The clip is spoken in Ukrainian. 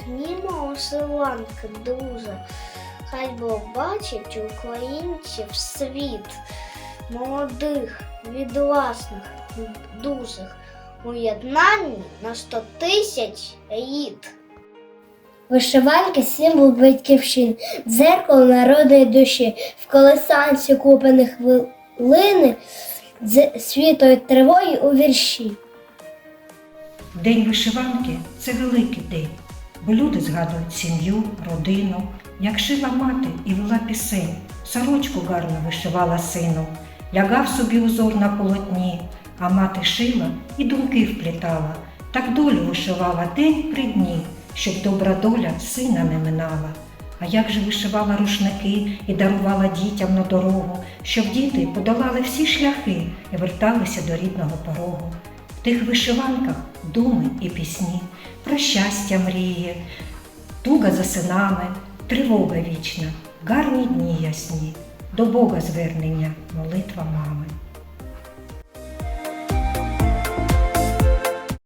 Одягнімо вишиванки дуже. Хай Бог бачить українців світ, молодих, відвасних, дужих, у єднанні на сто тисяч рід. Вишиванки символ батьківщини, дзеркало народу душі, в колесанці купані хвилини, з світлої тривоги у вірші. День вишиванки це великий день, бо люди згадують сім'ю, родину, як шила мати і вела пісень, сорочку гарно вишивала сину, лягав собі узор на полотні, а мати шила і думки вплітала, так долю вишивала день при дні, щоб добра доля сина не минала. А як же вишивала рушники і дарувала дітям на дорогу, щоб діти подолали всі шляхи і верталися до рідного порогу. В тих вишиванках думи і пісні, про щастя мріє, туга за синами, тривога вічна, гарні дні ясні, до Бога звернення, молитва мами.